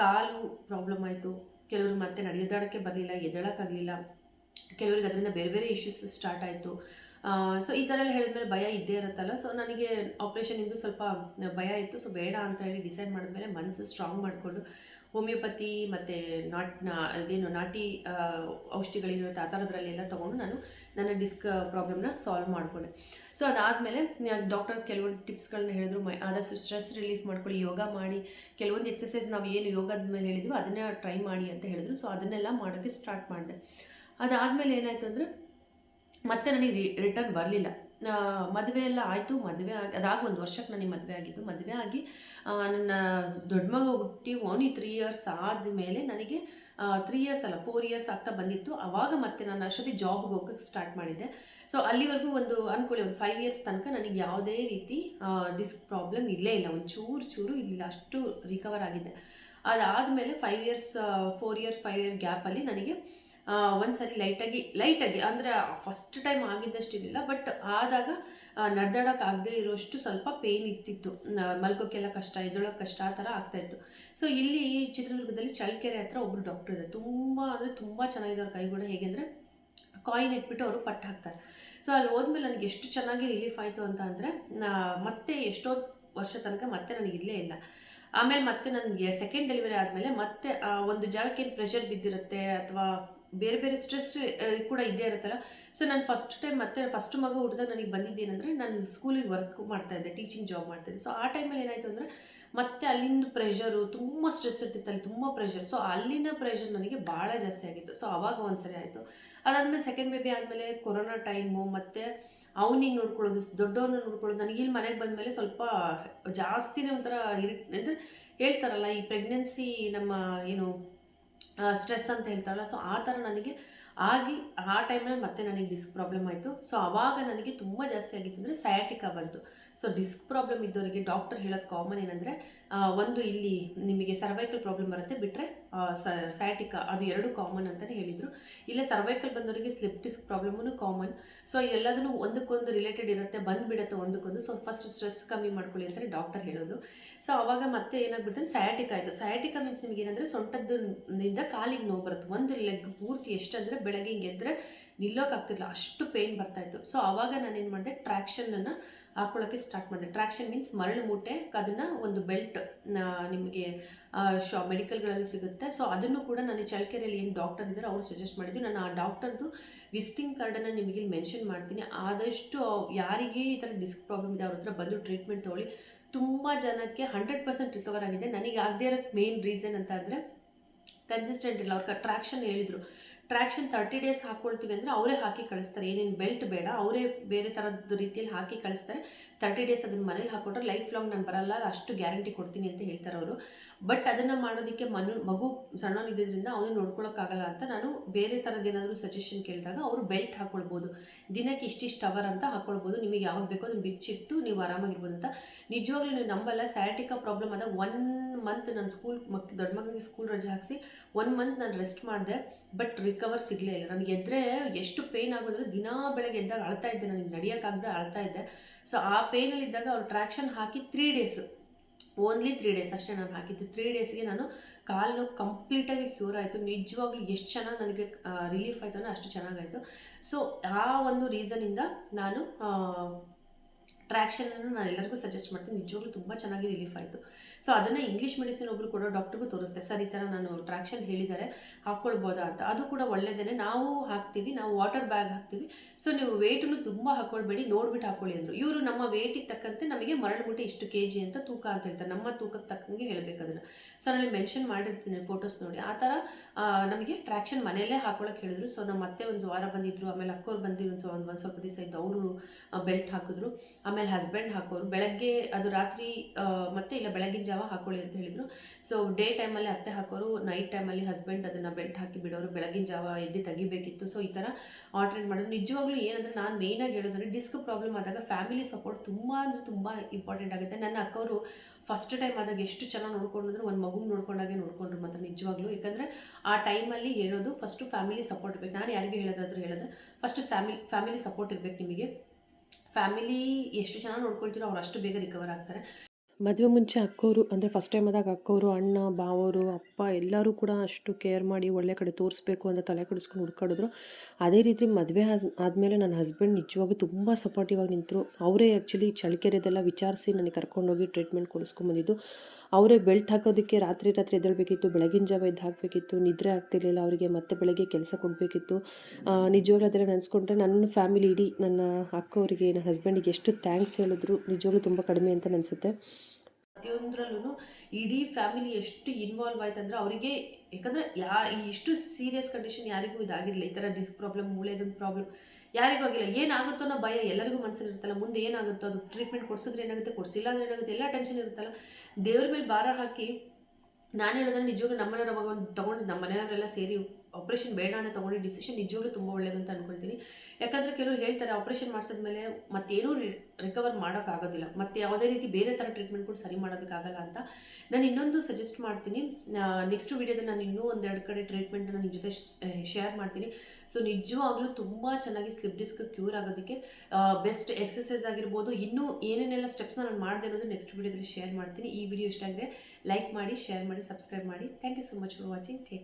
ಕಾಲು ಪ್ರಾಬ್ಲಮ್ ಆಯಿತು ಕೆಲವರು ಮತ್ತೆ ನಡೆದಾಡೋಕ್ಕೆ ಬರಲಿಲ್ಲ, ಎದ್ದಳಕ್ಕಾಗಲಿಲ್ಲ. ಕೆಲವರಿಗೆ ಅದರಿಂದ ಬೇರೆ ಬೇರೆ ಇಶ್ಯೂಸ್ ಸ್ಟಾರ್ಟ್ ಆಯಿತು. ಸೊ ಈ ಥರ ಎಲ್ಲ ಹೇಳಿದ್ಮೇಲೆ ಭಯ ಇದ್ದೇ ಇರುತ್ತಲ್ಲ ಸೊ ನನಗೆ ಆಪ್ರೇಷನಿಂದು ಸ್ವಲ್ಪ ಭಯ ಇತ್ತು ಸೊ ಬೇಡ ಅಂತ ಹೇಳಿ ಡಿಸೈಡ್ ಮಾಡಿದ್ಮೇಲೆ ಮನಸ್ಸು ಸ್ಟ್ರಾಂಗ್ ಮಾಡಿಕೊಂಡು ಹೋಮಿಯೋಪತಿ ಮತ್ತು ನಾಟ್, ನಾ, ಇದೇನು ನಾಟಿ ಔಷಧಿಗಳಿರುತ್ತೆ ಆ ಥರದ್ರಲ್ಲೆಲ್ಲ ತೊಗೊಂಡು ನಾನು ನನ್ನ ಡಿಸ್ಕ್ ಪ್ರಾಬ್ಲಮ್ನ ಸಾಲ್ವ್ ಮಾಡಿಕೊಂಡೆ. ಸೊ, ಅದಾದಮೇಲೆ ಡಾಕ್ಟರ್ ಕೆಲವೊಂದು ಟಿಪ್ಸ್ಗಳನ್ನ ಹೇಳಿದ್ರು, ಮೈ, ಆದಷ್ಟು ಸ್ಟ್ರೆಸ್ ರಿಲೀಫ್ ಮಾಡ್ಕೊಳ್ಳಿ, ಯೋಗ ಮಾಡಿ, ಕೆಲವೊಂದು ಎಕ್ಸಸೈಸ್ ನಾವು ಏನು ಯೋಗದ ಮೇಲೆ ಹೇಳಿದ್ವಿ ಅದನ್ನೇ ಟ್ರೈ ಮಾಡಿ ಅಂತ ಹೇಳಿದ್ರು. ಸೊ, ಅದನ್ನೆಲ್ಲ ಮಾಡೋಕ್ಕೆ ಸ್ಟಾರ್ಟ್ ಮಾಡಿದೆ. ಅದಾದಮೇಲೆ ಏನಾಯಿತು ಅಂದರೆ, ಮತ್ತೆ ನನಗೆ ರಿಟರ್ನ್ ಬರಲಿಲ್ಲ. ಮದುವೆ ಎಲ್ಲ ಆಯಿತು. ಮದುವೆ ಆಗಿ, ಅದಾಗ ಒಂದು ವರ್ಷಕ್ಕೆ ನನಗೆ ಮದುವೆ ಆಗಿದ್ದು. ಮದುವೆ ಆಗಿ ನನ್ನ ದೊಡ್ಡ ಮಗ ಹುಟ್ಟಿ ಓನ್ಲಿ ತ್ರೀ ಇಯರ್ಸ್ ಆದಮೇಲೆ ನನಗೆ ತ್ರೀ ಇಯರ್ಸ್ ಅಲ್ಲ ಫೋರ್ ಇಯರ್ಸ್ ಆಗ್ತಾ ಬಂದಿತ್ತು. ಆವಾಗ ಮತ್ತೆ ನಾನು ಅಷ್ಟೊತ್ತಿ ಜಾಬ್ಗೆ ಹೋಗೋಕ್ಕೆ ಸ್ಟಾರ್ಟ್ ಮಾಡಿದ್ದೆ. ಸೊ ಅಲ್ಲಿವರೆಗೂ ಒಂದು ಅಂದ್ಕೊಳ್ಳಿ ಒಂದು ಫೈವ್ ಇಯರ್ಸ್ ತನಕ ನನಗೆ ಯಾವುದೇ ರೀತಿ ಡಿಸ್ಕ್ ಪ್ರಾಬ್ಲಮ್ ಇಲ್ಲೇ ಇಲ್ಲ. ಒಂದು ಚೂರು ಚೂರು ಇಲ್ಲ ಅಷ್ಟು ರಿಕವರ್ ಆಗಿದೆ ಅದಾದಮೇಲೆ five years four year five year ಗ್ಯಾಪಲ್ಲಿ ನನಗೆ ಒಂದು ಸರಿ ಲೈಟಾಗಿ ಲೈಟಾಗಿ ಅಂದರೆ ಫಸ್ಟ್ ಟೈಮ್ ಆಗಿದ್ದಷ್ಟು ಇರಲಿಲ್ಲ ಬಟ್ ಆದಾಗ ನಡೆದಾಡೋಕ್ಕಾಗದೇ ಇರೋಷ್ಟು ಸ್ವಲ್ಪ ಪೇಯ್ನ್ ಇರ್ತಿತ್ತು. ಮಲ್ಕೋಕ್ಕೆಲ್ಲ ಕಷ್ಟ ಎದ್ದೊಳಕ್ಕೆ ಕಷ್ಟ, ಆ ಥರ ಆಗ್ತಾಯಿತ್ತು ಸೊ ಇಲ್ಲಿ ಚಿತ್ರದುರ್ಗದಲ್ಲಿ ಚಳ್ಳಕೆರೆ ಹತ್ರ ಒಬ್ಬರು ಡಾಕ್ಟರ್ ಇದೆ ತುಂಬ ಅಂದರೆ ತುಂಬ ಚೆನ್ನಾಗಿದೆ ಅವ್ರ ಕೈಗೂಡ ಹೇಗೆ ಅಂದರೆ ಕಾಯಿನ್ ಇಟ್ಬಿಟ್ಟು ಅವರು ಪಟ್ಟು ಹಾಕ್ತಾರೆ. ಸೊ ಅಲ್ಲಿ ಹೋದ್ಮೇಲೆ ನನಗೆ ಎಷ್ಟು ಚೆನ್ನಾಗಿ ರಿಲೀಫ್ ಆಯಿತು ಅಂತ ಅಂದರೆ ಮತ್ತೆ ಎಷ್ಟೋ ವರ್ಷ ತನಕ ಮತ್ತೆ ನನಗೆ ಇಲ್ಲೇ ಇಲ್ಲ. ಆಮೇಲೆ ಮತ್ತೆ ನನಗೆ ಸೆಕೆಂಡ್ ಡೆಲಿವರಿ ಆದಮೇಲೆ ಮತ್ತೆ ಒಂದು ಜಾಗಕ್ಕೆ ಏನು ಪ್ರೆಷರ್ ಬಿದ್ದಿರುತ್ತೆ ಅಥವಾ ಬೇರೆ ಬೇರೆ ಸ್ಟ್ರೆಸ್ ಕೂಡ ಇದ್ದೇ ಇರುತ್ತಲ್ಲ. ಸೊ ನಾನು ಫಸ್ಟ್ ಟೈಮ್ ಮತ್ತೆ ಫಸ್ಟ್ ಮಗ ಹುಟ್ಟಿದಾಗ ನನಗೆ ಬಂದಿದ್ದೇನೆಂದರೆ, ನಾನು ಸ್ಕೂಲಿಗೆ ವರ್ಕ್ ಮಾಡ್ತಾ ಇದ್ದೆ ಟೀಚಿಂಗ್ ಜಾಬ್ ಮಾಡ್ತಾ ಇದ್ದೆ. ಸೊ ಆ ಟೈಮಲ್ಲಿ ಏನಾಯಿತು ಅಂದರೆ, ಮತ್ತೆ ಅಲ್ಲಿಂದ ಪ್ರೆಷರು ತುಂಬ ಸ್ಟ್ರೆಸ್ ಇರ್ತಿತ್ತು, ಅಲ್ಲಿ ತುಂಬ ಪ್ರೆಷರ್ ಸೊ ಅಲ್ಲಿನ ಪ್ರೆಷರ್ ನನಗೆ ಭಾಳ ಜಾಸ್ತಿ ಆಗಿತ್ತು. ಸೊ ಅವಾಗ ಒಂದ್ಸರಿ ಆಯಿತು. ಅದಾದಮೇಲೆ ಸೆಕೆಂಡ್ ಬೇಬಿ ಆದಮೇಲೆ ಕೊರೋನಾ ಟೈಮು ಮತ್ತು ಅವನಿಗೆ ನೋಡ್ಕೊಳ್ಳೋದು ದೊಡ್ಡವನ್ನ ನೋಡ್ಕೊಳ್ಳೋದು, ನನಗೆ ಇಲ್ಲಿ ಮನೆಗೆ ಬಂದಮೇಲೆ ಸ್ವಲ್ಪ ಜಾಸ್ತಿನೇ ಒಂಥರ ಇರಿ, ಅಂದರೆ ಹೇಳ್ತಾರಲ್ಲ, ಈ ಪ್ರೆಗ್ನೆನ್ಸಿ ನಮ್ಮ, ಏನು ಸ್ಟ್ರೆಸ್ ಅಂತ ಹೇಳ್ತಾರಲ್ಲ ಸೊ ಆ ಥರ ನನಗೆ ಆಗಿ, ಆ ಟೈಮಲ್ಲಿ ಮತ್ತೆ ನನಗೆ ಡಿಸ್ಕ್ ಪ್ರಾಬ್ಲಮ್ ಆಯಿತು. ಸೊ ಆವಾಗ ನನಗೆ ತುಂಬ ಜಾಸ್ತಿ ಆಗಿತ್ತು ಅಂದರೆ ಸಯಾಟಿಕಾ ಬಂತು. ಸೊ ಡಿಸ್ಕ್ ಪ್ರಾಬ್ಲಮ್ ಇದ್ದವರಿಗೆ ಡಾಕ್ಟರ್ ಹೇಳೋದು ಕಾಮನ್ ಏನಂದರೆ ಒಂದು ಇಲ್ಲಿ ನಿಮಗೆ ಸರ್ವೈಕಲ್ ಪ್ರಾಬ್ಲಮ್ ಬರುತ್ತೆ ಬಿಟ್ಟರೆ ಸೈಟಿಕ ಅದು ಎರಡು ಕಾಮನ್ ಅಂತಲೇ ಹೇಳಿದರು. ಇಲ್ಲೇ ಸರ್ವೈಕಲ್ ಬಂದವರಿಗೆ ಸ್ಲಿಪ್ ಡಿಸ್ಕ್ ಪ್ರಾಬ್ಲಮೂ ಕಾಮನ್ ಸೊ ಎಲ್ಲದನ್ನು ಒಂದಕ್ಕೊಂದು ರಿಲೇಟೆಡ್ ಇರುತ್ತೆ, ಬಂದುಬಿಡುತ್ತೆ ಒಂದಕ್ಕೊಂದು. ಸೊ ಫಸ್ಟ್ ಸ್ಟ್ರೆಸ್ ಕಮ್ಮಿ ಮಾಡ್ಕೊಳ್ಳಿ ಅಂತಲೇ ಡಾಕ್ಟರ್ ಹೇಳೋದು. ಸೊ ಆವಾಗ ಮತ್ತೆ ಏನಾಗ್ಬಿಡ್ತಾರೆ ಸಯಾಟಿಕ ಆಯಿತು. ಸಯಾಟಿಕ ಮೀನ್ಸ್ ನಿಮಗೆ ಏನಂದರೆ ಸೊಂಟದ್ದಿಂದ ಕಾಲಿಗೆ ನೋವು ಬರುತ್ತೆ. ಒಂದು ಲೆಗ್ ಪೂರ್ತಿ ಎಷ್ಟಂದರೆ ಬೆಳಗ್ಗೆ ಹಿಂಗೆ ಎದ್ದರೆ ನಿಲ್ಲೋಕ್ಕಾಗ್ತಿರ್ಲಿಲ್ಲ ಅಷ್ಟು ಪೇಯ್ನ್ ಬರ್ತಾಯಿತ್ತು ಸೊ ಆವಾಗ ನಾನೇನು ಮಾಡಿದೆ ಟ್ರ್ಯಾಕ್ಷನನ್ನು ಹಾಕೊಳ್ಳೋಕ್ಕೆ ಸ್ಟಾರ್ಟ್ ಮಾಡಿದೆ. ಟ್ರ್ಯಾಕ್ಷನ್ ಮೀನ್ಸ್ ಮರಳು ಮೂಟೆ ಅದನ್ನು ಒಂದು ಬೆಲ್ಟ್ ನಿಮಗೆ ಶಾ ಮೆಡಿಕಲ್ಗಳಲ್ಲಿ ಸಿಗುತ್ತೆ. ಸೊ ಅದನ್ನು ಕೂಡ ನಾನು ಚಳ್ಳಕೆರೆಯಲ್ಲಿ ಏನು ಡಾಕ್ಟರ್ ಇದ್ದಾರೆ ಅವ್ರು ಸಜೆಸ್ಟ್ ಮಾಡಿದ್ದು. ನಾನು ಆ ಡಾಕ್ಟರ್ದು ವಿಸಿಟಿಂಗ್ ಕಾರ್ಡನ್ನು ನಿಮಗೆ ಮೆನ್ಷನ್ ಮಾಡ್ತೀನಿ. ಆದಷ್ಟು ಯಾರಿಗೆ ಈ ಥರ ಡಿಸ್ಕ್ ಪ್ರಾಬ್ಲಮ್ ಇದೆ ಅವ್ರ ಬಂದು ಟ್ರೀಟ್ಮೆಂಟ್ ತೊಗೊಳ್ಳಿ. ತುಂಬ ಜನಕ್ಕೆ ಹಂಡ್ರೆಡ್ ಪರ್ಸೆಂಟ್ ರಿಕವರ್ ಆಗಿದೆ. ನನಗೆ ಆಗದೇ ಇರೋಕ್ಕೆ ಮೇನ್ ರೀಸನ್ ಅಂತ ಅಂದರೆ ಕನ್ಸಿಸ್ಟೆಂಟ್ ಇಲ್ಲ. ಅವ್ರ ಟ್ರ್ಯಾಕ್ಷನ್ ಹೇಳಿದರು. ಟ್ರ್ಯಾಕ್ಷನ್ ತರ್ಟಿ ಡೇಸ್ ಹಾಕ್ಕೊಳ್ತೀವಿ ಅಂದರೆ ಅವರೇ ಹಾಕಿ ಕಳಿಸ್ತಾರೆ. ಏನೇನು ಬೆಲ್ಟ್ ಬೇಡ, ಅವರೇ ಬೇರೆ ಥರದ ರೀತಿಯಲ್ಲಿ ಹಾಕಿ ಕಳಿಸ್ತಾರೆ. ತರ್ಟಿ ಡೇಸ್ ಅದನ್ನು ಮನೇಲಿ ಹಾಕ್ಕೊಂಡ್ರೆ ಲೈಫ್ ಲಾಂಗ್ ನಾನು ಬರಲ್ಲ ಅಷ್ಟು ಗ್ಯಾರಂಟಿ ಕೊಡ್ತೀನಿ ಅಂತ ಹೇಳ್ತಾರೆ ಅವರು. ಬಟ್ ಅದನ್ನು ಮಾಡೋದಕ್ಕೆ ಮನು, ಮಗು ಸಣ್ಣವನಿದ್ದರಿಂದ ಅವನು ನೋಡ್ಕೊಳ್ಳೋಕ್ಕಾಗಲ್ಲ ಅಂತ ನಾನು ಬೇರೆ ಥರದ್ದು ಏನಾದರೂ ಸಜೆಷನ್ ಕೇಳಿದಾಗ ಅವರು ಬೆಲ್ಟ್ ಹಾಕ್ಕೊಳ್ಬೋದು ದಿನಕ್ಕೆ ಇಷ್ಟಿಷ್ಟು ಅವರ್ ಅಂತ ಹಾಕ್ಕೊಳ್ಬೋದು ನಿಮಗೆ ಯಾವಾಗ ಬೇಕೋ ಅದನ್ನು ಬಿಚ್ಚಿಟ್ಟು ನೀವು ಆರಾಮಾಗಿರ್ಬೋದು ಅಂತ. ನಿಜವಾಗ್ಲೂ ನೀವು ನಂಬಲ್ಲ ಸ್ಯಾಟಿಕ ಪ್ರಾಬ್ಲಮ್ ಆದಾಗ ಒನ್ ಮಂತ್ ನಾನು ಸ್ಕೂಲ್ ಮಕ್, ದೊಡ್ಡ ಮಗನಿಗೆ ಸ್ಕೂಲ್ ರಜೆ ಹಾಕಿಸಿ ಒನ್ ಮಂತ್ ನಾನು ರೆಸ್ಟ್ ಮಾಡಿದೆ ಬಟ್ ರಿಕವರ್ ಸಿಗಲೇ ಇಲ್ಲ. ನನಗೆ ಎದ್ದರೆ ಎಷ್ಟು ಪೇಯ್ನ್ ಆಗೋದ್ರೆ ದಿನಾ ಬೆಳಗ್ಗೆ ಎದ್ದಾಗ ಅಳ್ತಾ ಇದ್ದೆ, ನನಗೆ ನಡೆಯೋಕ್ಕಾಗದೆ ಅಳ್ತಾ ಇದ್ದೆ. ಸೊ ಆ ಪೇನಲ್ಲಿ ಇದ್ದಾಗ ಅವ್ರು ಟ್ರ್ಯಾಕ್ಷನ್ ಹಾಕಿ three days only three days ಅಷ್ಟೇ ನಾನು ಹಾಕಿದ್ದು. ತ್ರೀ ಡೇಸ್ಗೆ ನಾನು ಕಾಲು ಕಂಪ್ಲೀಟಾಗಿ ಕ್ಯೂರ್ ಆಯಿತು. ನಿಜವಾಗ್ಲೂ ಎಷ್ಟು ಚೆನ್ನಾಗಿ ನನಗೆ ರಿಲೀಫ್ ಆಯಿತು ಅಂದರೆ ಅಷ್ಟು ಚೆನ್ನಾಗಾಯಿತು ಸೊ ಆ ಒಂದು ರೀಸನಿಂದ ನಾನು ಟ್ರ್ಯಾಕ್ಷನನ್ನು ನಾನು ಎಲ್ಲರಿಗೂ ಸಜೆಸ್ಟ್ ಮಾಡ್ತೀನಿ. ನಿಜವಾಗ್ಲೂ ತುಂಬ ಚೆನ್ನಾಗಿ ರಿಲೀಫ್ ಆಯಿತು. ಸೊ ಅದನ್ನು ಇಂಗ್ಲೀಷ್ ಮೆಡಿಸಿನ್ ಒಬ್ಬರು ಕೂಡ ಡಾಕ್ಟ್ರಿಗೂ ತೋರಿಸ್ದೆ. ಸರ್, ಈ ಥರ ನಾನು ಟ್ರ್ಯಾಕ್ಷನ್ ಹೇಳಿದ್ದಾರೆ. ಹಾಕ್ಕೊಳ್ಬೋದಾ ಅಂತ. ಅದು ಕೂಡ ಒಳ್ಳೆಯದೇ ನಾವು ಹಾಕ್ತೀವಿ. ನಾವು ವಾಟರ್ ಬ್ಯಾಗ್ ಹಾಕ್ತೀವಿ. ಸೊ ನೀವು ವೇಟನ್ನು ತುಂಬ ಹಾಕ್ಕೊಳ್ಬೇಡಿ ನೋಡ್ಬಿಟ್ಟು ಹಾಕ್ಕೊಳ್ಳಿ ಅಂದರು. ಇವರು ನಮ್ಮ ವೇಟಿಗೆ ತಕ್ಕಂತೆ ನಮಗೆ ಮರಳು ಮುಟ್ಟೆ ಇಷ್ಟು ಕೆ ಜಿ ಅಂತ ತೂಕ ಅಂತ ಹೇಳ್ತಾರೆ. ನಮ್ಮ ತೂಕಕ್ಕೆ ತಕ್ಕಂಗೆ ಹೇಳಬೇಕು ಅದನ್ನು. ಸೊ ನಾನು ಮೆನ್ಷನ್ ಮಾಡಿರ್ತೀನಿ ಫೋಟೋಸ್ ನೋಡಿ. ಆ ಥರ ನಮಗೆ ಟ್ರ್ಯಾಕ್ಷನ್ ಮನೆಯಲ್ಲೇ ಹಾಕೊಳ್ಳೋಕೆ ಹೇಳಿದ್ರು. ಸೊ ನಮ್ಮ ಮತ್ತೆ ಒಂದು ವಾರ ಬಂದಿದ್ರು. ಆಮೇಲೆ ಅಕ್ಕೋರು ಬಂದು ಒಂದು ಒಂದು ಒಂದು ಸ್ವಲ್ಪ ದಿವಸ ಇದ್ದು ಅವರು ಬೆಲ್ಟ್ ಹಾಕಿದ್ರು. ಆಮೇಲೆ ಹಸ್ಬೆಂಡ್ ಹಾಕೋರು. ಬೆಳಗ್ಗೆ ಅದು ರಾತ್ರಿ ಮತ್ತೆ ಇಲ್ಲ ಬೆಳಗಿನ ಜಾವ ಹಾಕೊಳ್ಳಿ ಅಂತ ಹೇಳಿದರು. ಸೊ ಡೇ ಟೈಮಲ್ಲಿ ಅತ್ತೆ ಹಾಕೋರು ನೈಟ್ ಟೈಮಲ್ಲಿ ಹಸ್ಬೆಂಡ್ ಅದನ್ನು ಬೆಲ್ಟ್ ಹಾಕಿ ಬಿಡೋರು, ಬೆಳಗಿನ ಜಾವ ಎದ್ದು ತೆಗಿಬೇಕಿತ್ತು. ಸೊ ಈ ಥರ ಆಲ್ಟ್ರೇಟ್ ಮಾಡೋದು ನಿಜವಾಗ್ಲೂ ಏನಂದ್ರೆ ನಾನು ಮೇಯ್ನಾಗಿ ಹೇಳೋದಂದ್ರೆ ಡಿಸ್ಕ್ ಪ್ರಾಬ್ಲಮ್ ಆದಾಗ ಫ್ಯಾಮಿಲಿ ಸಪೋರ್ಟ್ ತುಂಬ ಅಂದರೆ ತುಂಬ ಇಂಪಾರ್ಟೆಂಟ್ ಆಗುತ್ತೆ. ನನ್ನ ಅಕ್ಕವರು ಫಸ್ಟ್ ಟೈಮ್ ಆದಾಗ ಎಷ್ಟು ಚೆನ್ನಾಗಿ ನೋಡ್ಕೊಂಡ್ರು ಒಂದು ಮಗು ನೋಡ್ಕೊಂಡಾಗೆ ನೋಡ್ಕೊಂಡ್ರು ಮಾತ್ರ ನಿಜವಾಗ್ಲೂ. ಯಾಕಂದರೆ ಆ ಟೈಮಲ್ಲಿ ಹೇಳೋದು ಫಸ್ಟು ಫ್ಯಾಮಿಲಿ ಸಪೋರ್ಟ್ ಬೇಕು. ನಾನು ಯಾರಿಗೆ ಹೇಳೋದಾದ್ರೂ ಹೇಳಿದ್ರೆ ಫಸ್ಟ್ ಫ್ಯಾಮಿಲಿ ಫ್ಯಾಮಿಲಿ ಸಪೋರ್ಟ್ ಇರಬೇಕು ನಿಮಗೆ. ಫ್ಯಾಮಿಲಿ ಎಷ್ಟು ಜನ ನೋಡ್ಕೊಳ್ತೀರೋ ಅವ್ರು ಅಷ್ಟು ಬೇಗ ರಿಕವರ್ ಆಗ್ತಾರೆ. ಮದುವೆ ಮುಂಚೆ ಅಕ್ಕೋರು, ಅಂದರೆ ಫಸ್ಟ್ ಟೈಮ್ ಆದಾಗ ಅಕ್ಕೋರು, ಅಣ್ಣ ಬಾವರು ಅಪ್ಪ ಎಲ್ಲರೂ ಕೂಡ ಅಷ್ಟು ಕೇರ್ ಮಾಡಿ ಒಳ್ಳೆ ಕಡೆ ತೋರಿಸ್ಬೇಕು ಅಂತ ತಲೆ ಕೆಡಿಸ್ಕೊಂಡು ಹುಡ್ಕಾಡಿದ್ರು. ಅದೇ ರೀತಿ ಮದುವೆ ಆದಮೇಲೆ ನನ್ನ ಹಸ್ಬೆಂಡ್ ನಿಜವಾಗ್ಲೂ ತುಂಬ ಸಪೋರ್ಟಿವ್ ಆಗಿ ನಿಂತರು. ಅವರೇ ಆ್ಯಕ್ಚುಲಿ ಚಳಿಕೆರೆದೆಲ್ಲ ವಿಚಾರಿಸಿ ನನಗೆ ಕರ್ಕೊಂಡೋಗಿ ಟ್ರೀಟ್ಮೆಂಟ್ ಕೊಡಿಸ್ಕೊಂಬಂದಿದ್ದು ಅವರೇ ಬೆಲ್ಟ್ ಹಾಕೋದಕ್ಕೆ ರಾತ್ರಿ ರಾತ್ರಿ ಎದ್ದೇಳಬೇಕಿತ್ತು, ಬೆಳಗಿನ ಜಾವ ಇದ್ದು ಹಾಕಬೇಕಿತ್ತು, ನಿದ್ರೆ ಆಗ್ತಿರ್ಲಿಲ್ಲ ಅವರಿಗೆ, ಮತ್ತೆ ಬೆಳಗ್ಗೆ ಕೆಲಸಕ್ಕೆ ಹೋಗಬೇಕಿತ್ತು. ನಿಜವಾಗ್ಲೂ ಅದನ್ನು ನೆನೆಸ್ಕೊಂಡ್ರೆ ನನ್ನ ಫ್ಯಾಮಿಲಿ ಇಡೀ ನನ್ನ ಅಕ್ಕವರಿಗೆ ನನ್ನ ಹಸ್ಬೆಂಡಿಗೆ ಎಷ್ಟು ಥ್ಯಾಂಕ್ಸ್ ಹೇಳಿದ್ರು, ನಿಜವಾಗ್ಲೂ ತುಂಬ ಕಡಿಮೆ ಅಂತ ಅನಿಸುತ್ತೆ ಪ್ರತಿಯೊಂದರಲ್ಲೂ ಇಡೀ ಫ್ಯಾಮಿಲಿ ಎಷ್ಟು ಇನ್ವಾಲ್ವ್ ಆಯ್ತು ಅಂದರೆ ಅವರಿಗೆ, ಯಾಕಂದರೆ ಯಾ ಇಷ್ಟು ಸೀರಿಯಸ್ ಕಂಡೀಷನ್ ಯಾರಿಗೂ ಇದಾಗಿರಲಿಲ್ಲ. ಈ ಥರ ಡಿಸ್ಕ್ ಪ್ರಾಬ್ಲಮ್ ಮೂಳೆದೊಂದು ಪ್ರಾಬ್ಲಮ್, ಯಾರಿಗೂ ಆಗಿಲ್ಲ. ಏನಾಗುತ್ತೋ ಅನ್ನೋ ಭಯ ಎಲ್ಲರಿಗೂ ಮನಸ್ಸಲ್ಲಿ ಇರುತ್ತಲ್ಲ. ಮುಂದೆ ಏನಾಗುತ್ತೋ ಅದು ಟ್ರೀಟ್ಮೆಂಟ್ ಕೊಡಿಸಿದ್ರೆ ಏನಾಗುತ್ತೆ, ಕೊಡಿಸಿಲ್ಲ ಅಂದ್ರೆ ಏನಾಗುತ್ತೆ, ಎಲ್ಲ ಟೆನ್ಷನ್ ಇರುತ್ತಲ್ಲ. ದೇವ್ರ ಮೇಲೆ ಭಾರ ಹಾಕಿ ನಾನು ಹೇಳೋದ್ರೆ ನಿಜವಾಗ್ಲೂ ನಮ್ಮನೆಯವ್ರ ಮಗ ಒಂದು ತೊಗೊಂಡು ನಮ್ಮ ಮನೆಯವರೆಲ್ಲ ಸೇರಿ ಆಪ್ರೇಷನ್ ಬೇಡ ಅಂತ ತೊಗೊಂಡು ಡಿಸಿಷನ್ ನಿಜವಾಗ್ಲೂ ತುಂಬ ಒಳ್ಳೇದು ಅಂತ ಅನ್ಕೊಳ್ತೀನಿ. ಯಾಕಂದರೆ ಕೆಲವರು ಹೇಳ್ತಾರೆ ಆಪ್ರೇಷನ್ ಮಾಡಿಸಿದ್ಮೇಲೆ ಮತ್ತೇನೂ ರಿಕವರ್ ಮಾಡೋಕ್ಕಾಗೋದಿಲ್ಲ. ಮತ್ತು ಯಾವುದೇ ರೀತಿ ಬೇರೆ ಥರ ಟ್ರೀಟ್ಮೆಂಟ್ ಕೂಡ ಸರಿ ಮಾಡೋದಕ್ಕಾಗಲ್ಲ ಅಂತ ನಾನು ಇನ್ನೊಂದು ಸಜೆಸ್ಟ್ ಮಾಡ್ತೀನಿ. ನೆಕ್ಸ್ಟ್ ವೀಡಿಯೋದಲ್ಲಿ ನಾನು ಇನ್ನೂ ಒಂದೆರಡು ಕಡೆ ಟ್ರೀಟ್ಮೆಂಟನ್ನು ನಿಮ್ಮ ಜೊತೆ ಶೇರ್ ಮಾಡ್ತೀನಿ. ಸೊ ನಿಜವಾಗ್ಲೂ ತುಂಬ ಚೆನ್ನಾಗಿ ಸ್ಲಿಪ್ ಡಿಸ್ಕ್ ಕ್ಯೂರ್ ಆಗೋದಕ್ಕೆ ಬೆಸ್ಟ್ ಎಕ್ಸಸೈಸ್ ಆಗಿರ್ಬೋದು, ಇನ್ನೂ ಏನೇನೆಲ್ಲ ಸ್ಟೆಪ್ಸ್ನ ನಾನು ಮಾಡಿದೆ ಅನ್ನೋದು ನೆಕ್ಸ್ಟ್ ವೀಡಿಯೋದಲ್ಲಿ ಶೇರ್ ಮಾಡ್ತೀನಿ. ಈ ವಿಡಿಯೋ ಇಷ್ಟ ಆದರೆ ಲೈಕ್ ಮಾಡಿ ಶೇರ್ ಮಾಡಿ ಸಬ್ಸ್ಕ್ರೈಬ್ ಮಾಡಿ. Thank you so much for watching take